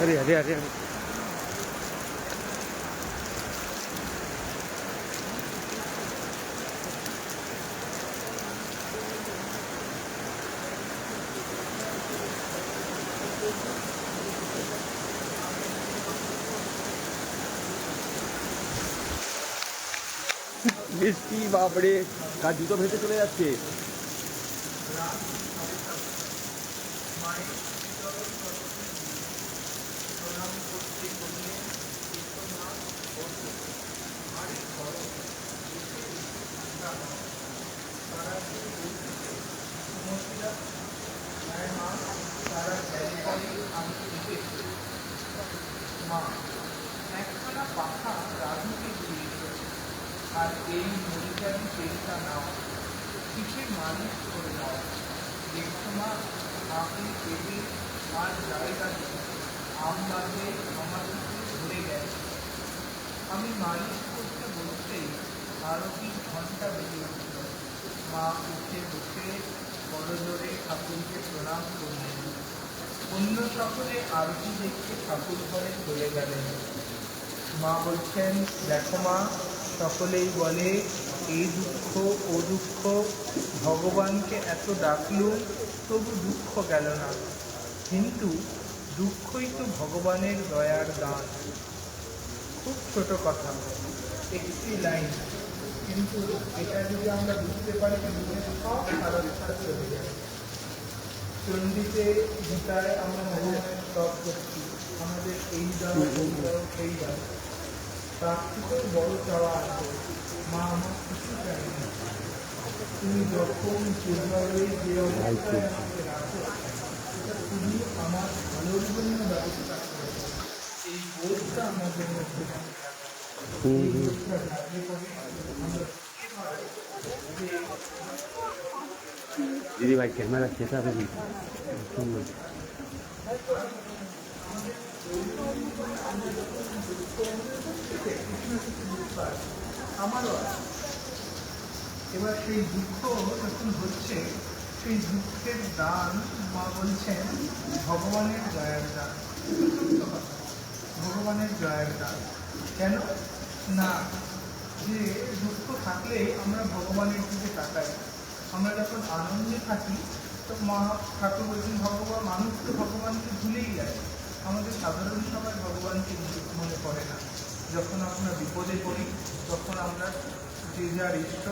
对呀，对呀，对呀。বৃষ্টি বাপরে কার জুতো ভেসে চলে যাচ্ছে? মা এই মরিচারি পেশা নাও কিসে মানুষ করে দাও দেখো মা আপনি পেটে আর জায়গা আম বাজে আমার ধরে গেছে আমি মালিশ করতে বলতেই আরও কি ঘণ্টা বেজে উঠল মা উঠে বসে বড় জোরে ঠাকুরকে প্রণাম করলেন অন্য সকলে আরতি দেখতে ঠাকুর ঘরে চলে গেলেন। মা বলছেন, দেখো মা সকলেই বলে, এই দুঃখ, ও দুঃখ, ভগবানকে এত ডাকলুম, তবু দুঃখ গেল না। কিন্তু দুঃখই তো ভগবানের দয়ার দান। খুব ছোট কথা, একটি লাইন। কিন্তু এটা যদি আমরা বুঝতে পারি সারস্বতা চলে যায়। গীতায় আমরা ভগবানের করছি। আমাদের এই দাও এই দাও সেই দাও তার থেকেও বড় চাওয়া আছে মা আমার কিছু চাই না তুমি যখন যেভাবে যে অবস্থায় আমাকে রাখো তুমি আমার ভালোর জন্য ব্যবস্থা করো এই বোধটা আমাদের মধ্যে দিদি ভাই, ক্যামেরা খেতে হবে আমারও এবার সেই দুঃখ যখন হচ্ছে, সেই দুঃখের দান মা বলছেন, ভগবানের দয়ার দান। ভগবানের দয়ার দান। কেন? না, যে দুঃখ থাকলে আমরা ভগবানের দিকে তাকাই। আমরা যখন আনন্দে থাকি, তো মা ঠাকুর বলছেন, ভগবান, মানুষ তো ভগবানকে ভুলেই যায়। আমাদের সাধারণ সবাই ভগবানকে মনে করে না। যখন আমরা বিপদে পড়ি, তখন আমরা যে যার ইষ্ট,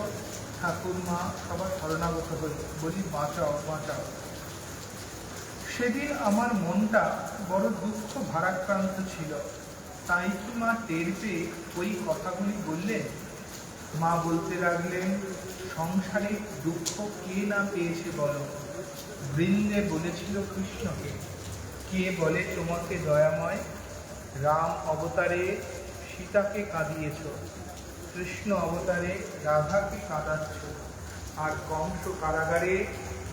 ঠাকুর, মা, সবার শরণাগত হই। বলি, বাঁচাও বাঁচাও। সেদিন আমার মনটা বড় দুঃখ ভারাক্রান্ত ছিল। তাই কি মা টের পেয়ে ওই কথাগুলি বললেন? মা বলতে লাগলেন, সংসারে দুঃখ কে না পেয়েছে বলো? বৃন্দে বলেছিল কৃষ্ণকে। কে বলে তোমাকে দয়াময়? রাম অবতারে সীতাকে কাঁদিয়েছ। কৃষ্ণ অবতারে রাধাকে কাঁদাচ্ছ। আর কংস কারাগারে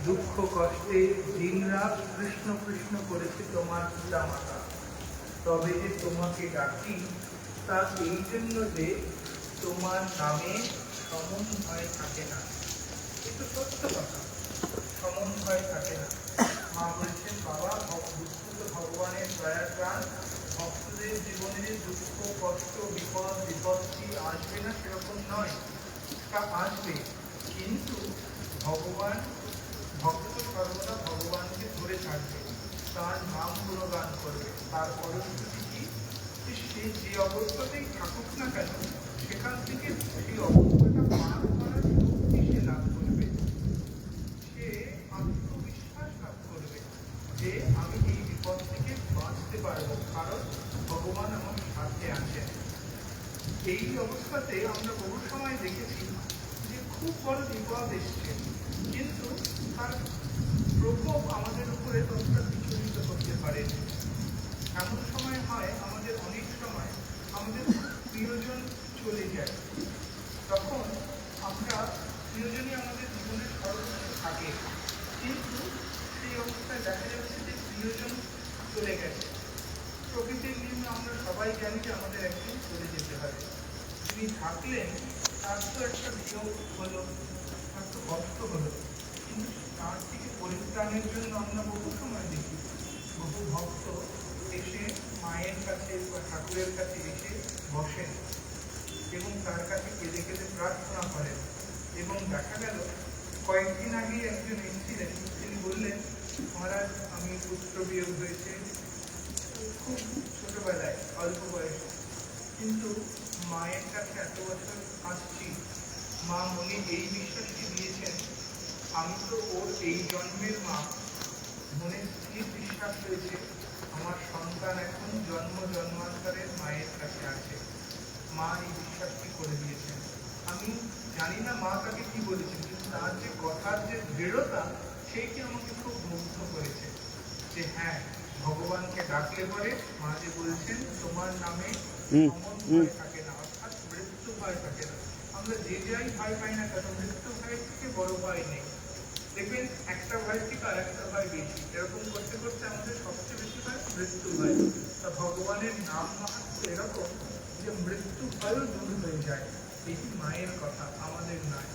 দুঃখ কষ্টে দিনরাত কৃষ্ণ কৃষ্ণ করেছে তোমার পিতা মাতা তবে যে তোমাকে ডাকি, তা এই জন্য যে তোমার নামে সমন্বয় থাকে না। কিন্তু সত্য কথা। সমন্বয় থাকে না। মা বলছেন বাবা ভগ- দুঃখ ভগবানের দয়ার প্রাণ, ভক্তদের জীবনে দুঃখ, কষ্ট, বিপদ, বিপত্তি আসবে না সেরকম নয়। তা আসবে, কিন্তু ভগবান, ভক্ত সর্বদা ভগবানকে ধরে থাকবে, তার নাম গুণগান করবে। তার পরবর্তী কি? সে যে অবস্থাতেই থাকুক না কেন, সেখান থেকে সেই অবস্থাটা পার করার শক্তি সে লাভ করবে সে আত্মবিশ্বাস লাভ করবে আমি এই বিপদ থেকে বাঁচতে পারব কারণ ভগবান আমার সাথে আছেন এই অবস্থাতে আমরা বহু সময় দেখেছি যে খুব বড় বিপদ এসছে কিন্তু তার প্রকোপ আমাদের উপরে ততটা বিচলিত করতে পারে এমন সময় হয় আমাদের অনেক সময় আমাদের প্রিয়জন চলে যায় তখন আমরা প্রিয়জনই আমাদের জীবনের সর্বোচ্চ থাকে কিন্তু সেই অবস্থায় দেখা যাচ্ছে যে প্রিয়জন চলে গেছে। প্রকৃতির নিয়মে আমরা সবাই জানি যে আমাদের একদিন চলে যেতে হবে। তিনি থাকলেন, তার তো একটা বিয়োগ হলো, তার তো কষ্ট হলো। কিন্তু তার থেকে পরিত্রাণের জন্য আমরা বহু সময় দেখি, বহু ভক্ত এসে মায়ের কাছে বা ঠাকুরের কাছে এসে বসেন এবং তার কাছে কেঁদে কেঁদে প্রার্থনা করেন। এবং দেখা গেল কয়েকদিন আগে একজন এসেছিলেন। তিনি বললেন, মহারাজ, আমি পুত্র বিয়োগ হয়েছে। খুব ছোটবেলায়, অল্প বয়সে। কিন্তু মায়ের কাছে এত বছর আসছি, মা মনে এই বিশ্বাসটি দিয়েছেন, আমি তো ওর এই জন্মের মা। মনে স্থির বিশ্বাস হয়েছে আমার সন্তান এখন জন্ম জন্মান্তরের মায়ের কাছে আছে। মা এই বিশ্বাসটি করে দিয়েছেন। আমি জানি না মা তাকে কি বলেছেন। তার যে কথার যে দৃঢ়তা সেইটি আমাকে খুব মুগ্ধ করেছে। যে হ্যাঁ ভগবানকে ডাকলে পরে মা যে বলছেন তোমার নামে থাকে না অর্থাৎ মৃত্যু ভয় থাকে না। আমরা যে যাই ভয় পাই না কেন মৃত্যু ভয় থেকে বড় ভয় নেই। দেখবেন একটা ভয় থেকে আর একটা ভয় বেশি। এরকম করতে করতে আমাদের সবচেয়ে বেশি ভয় মৃত্যু ভয়। তা ভগবানের নাম মাহাত্ম এরকম যে মৃত্যু ভয়ও দূর হয়ে যায়। এটি মায়ের কথা আমাদের নয়।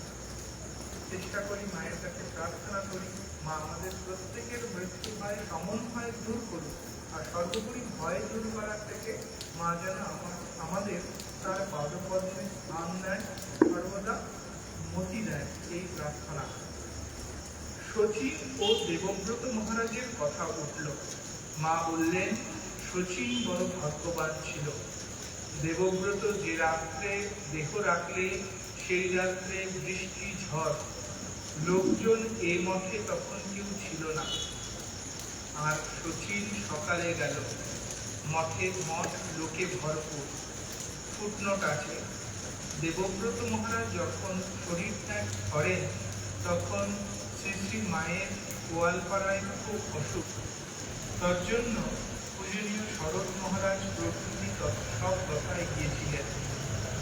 চেষ্টা করি, মায়ের কাছে প্রার্থনা করি, মা আমাদের প্রত্যেকের মৃত্যু ভয় সমন ভয় দূর করুক। আর সর্বোপরি ভয় দূর করার থেকে মা যেন আমা- আমাদের তার পাদপদ্মে স্থান দেয় সর্বদা মতি দেয় এই প্রার্থনা। শচীন ও দেবব্রত মহারাজের কথা উঠল। মা বললেন, শচীন বড় ভাগ্যবান ছিল। দেবব্রত যে রাত্রে দেহ রাখলে, সেই রাত্রে বৃষ্টি ঝড় লোকজন এ মঠে তখন কেউ ছিল না। আর শচীন সকালে গেল। মঠের মঠ লোকে ভরপুর। ফুটনোট আছে। দেবব্রত মহারাজ যখন শরীর ত্যাগ করেন, তখন শ্রী শ্রী মায়ের গোয়ালপাড়ায় খুব অসুখ। তার জন্য পূজনীয় শরৎ মহারাজ প্রভৃতি তথা সব কথায় গিয়েছিলেন।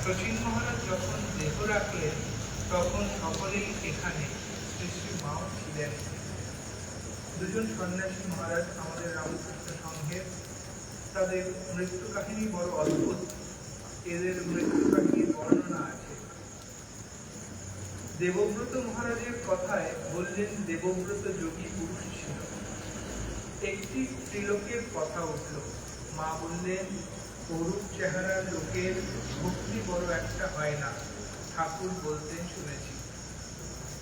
শচীন মহারাজ যখন দেহ রাখলেন, তখন সকলেই এখানে মাও ছিলেন। দুজন সন্ন্যাসী মহারাজ আমাদের রামকৃষ্ণ তাদের মৃত্যু কাহিনী বড় অদ্ভুত। এদের মৃত্যু কাহিনীর বর্ণনা আছে। দেবব্রত মহারাজের কথায় বললেন, দেবব্রত যোগী পুরুষ ছিল। একটি ত্রিলোকের কথা উঠল। মা বললেন, অরূপ চেহারার লোকের ভক্তি বড় একটা হয় না। ঠাকুর বলতেন, শুনেছি।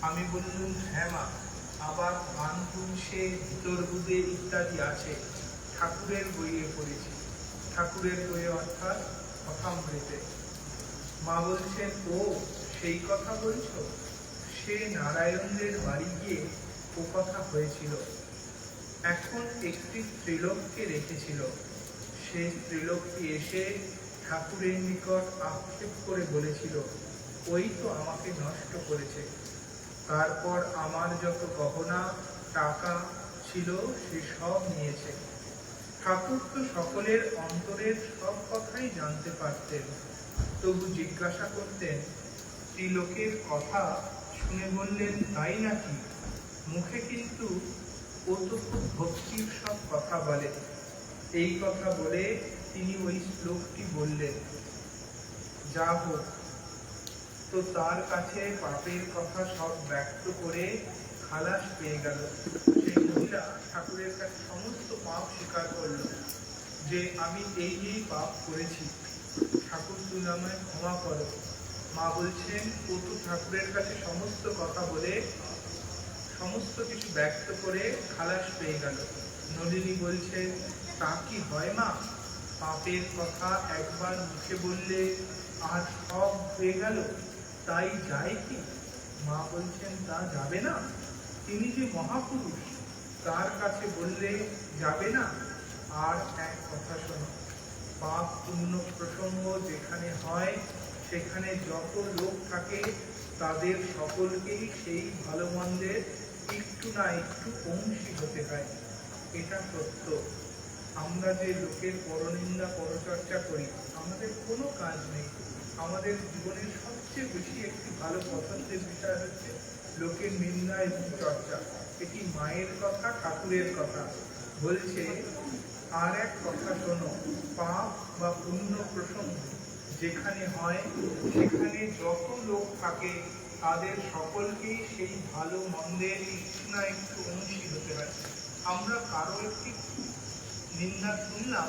আমি বললুম হ্যাঁ মা, আবার ভিতর বুদে ইত্যাদি আছে। ঠাকুরের বইয়ে পড়েছি। ঠাকুরের বইয়ে অর্থাৎ কথামৃতে। মা বলছেন, ও, সেই কথা বলছো? সে নারায়ণদের বাড়ি গিয়ে ও কথা হয়েছিল। এখন একটি ত্রিলোককে রেখেছিল। সেই ত্রিলোকটি এসে ঠাকুরের নিকট আক্ষেপ করে বলেছিল, ওই তো আমাকে নষ্ট করেছে। তারপর আমার যত গহনা, টাকা ছিল, সে সব নিয়েছে। ঠাকুর তো সকলের অন্তরের সব কথাই জানতে পারতেন। তবু জিজ্ঞাসা করতেন, ত্রিলোকের কথা শুনে বললেন, তাই নাকি? মুখে কিন্তু ও তো খুব ভক্তির সব কথা বলে। এই কথা বলে তিনি ওই শ্লোকটি বললেন, যা হোক তো তার কাছে পাপের কথা সব ব্যক্ত করে খালাস পেয়ে গেল। সেই মহিলা ঠাকুরের কাছে সমস্ত পাপ স্বীকার করল যে আমি এই এই পাপ করেছি। ঠাকুর তুমি আমায় ক্ষমা করো। মা বলছেন ও তো ঠাকুরের কাছে সমস্ত কথা বলে সমস্ত কিছু ব্যক্ত করে খালাস পেয়ে গেল। নলিনী বলছে, তা কি হয় মা? পাপের কথা একবার মুখে বললে আর সব হয়ে গেল? তাই যায় কি? মা বলছেন, তা যাবে না। তিনি যে মহাপুরুষ, তার কাছে বললে যাবে না। আর এক কথা শোনো, পাপ পুণ্য প্রসঙ্গ যেখানে হয়, সেখানে যত লোক থাকে, তাদের সকলকেই সেই ভালো মন্দের একটু না একটু অংশী হতে হয়। এটা সত্য। আমরা যে লোকের পরনিন্দা পরচর্চা করি, আমাদের কোনো কাজ নেই। আমাদের জীবনের সবচেয়ে বেশি একটি ভালো পছন্দের বিষয় হচ্ছে লোকের নিন্দা এবং চর্চা। এটি মায়ের কথা, ঠাকুরের কথা। বলছে, আর এক কথা শোনো, পাপ বা পুণ্য প্রসঙ্গ যেখানে হয়, সেখানে যত লোক থাকে, তাদের সকলকেই সেই ভালো মন্দের একটু না একটু অংশী হতে হয়। আমরা কারও একটি নিন্দা শুনলাম,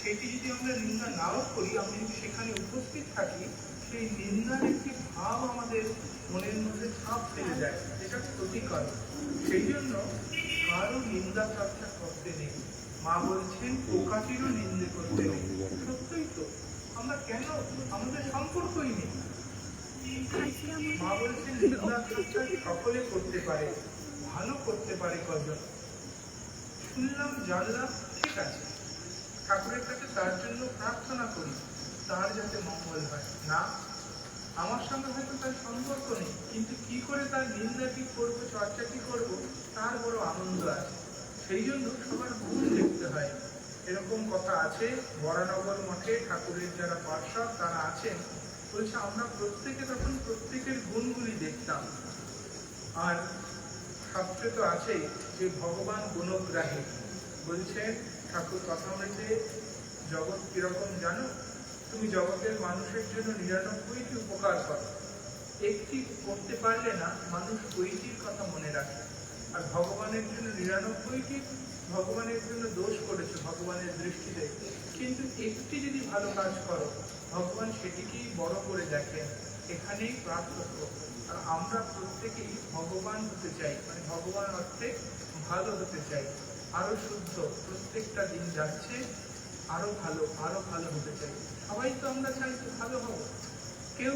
সেটি যদি আমরা নিন্দা নাও করি, আমরা যদি সেখানে উপস্থিত থাকি সেই নিন্দার একটি ভাব আমাদের মনের মধ্যে ছাপ ফেলে যায় এটা ক্ষতিকর। সেই জন্য কারও নিন্দা চর্চা করতে নেই। মা বলছেন, পোকাটিরও নিন্দে করতে নেই। সত্যই তো। আমরা কেন? আমাদের সম্পর্কই নেই। মা বলছেন, নিন্দা চর্চা সকলে করতে পারে, ভালো করতে পারে কজন? শুনলাম, জানলাম, ঠিক আছে। ঠাকুরের কাছে তার জন্য প্রার্থনা করি। তার যাতে মঙ্গল হয়। না, আমার সঙ্গে হয়তো তার সম্পর্ক নেই, কিন্তু কি করে তার নিন্দা কি করব, চর্চা কি করব, তার বড় আনন্দ আছে। সেই জন্য সবার গুণ দেখতে হয়। এরকম কথা আছে, বরানগর মঠে ঠাকুরের যারা পার্ষদ তারা আছেন, বলছে, আমরা প্রত্যেকে তখন প্রত্যেকের গুণগুলি দেখতাম। আর শাস্ত্রে তো আছেই যে ভগবান গুণগ্রাহী। বলছেন, ঠাকুর কথা হয়েছে জগৎ কীরকম জানো? তুমি জগতের মানুষের জন্য নিরানব্বইটি উপকার করো। একটি করতে পারলে না, মানুষ ওইটির কথা মনে রাখে। আর ভগবানের জন্য নিরানব্বইটি ভগবানের জন্য দোষ করেছে ভগবানের দৃষ্টিতে। কিন্তু একটি যদি ভালো কাজ করো, ভগবান সেটিকেই বড় করে দেখেন, এখানেই পার্থক্য আর আমরা প্রত্যেকেই ভগবান হতে চাই মানে ভগবান অর্থে ভালো হতে চাই। আরও শুদ্ধ, প্রত্যেকটা দিন যাচ্ছে, আরও ভালো আরও ভালো হতে চাই। সবাই তো আমরা চাই ভালো হব কেউ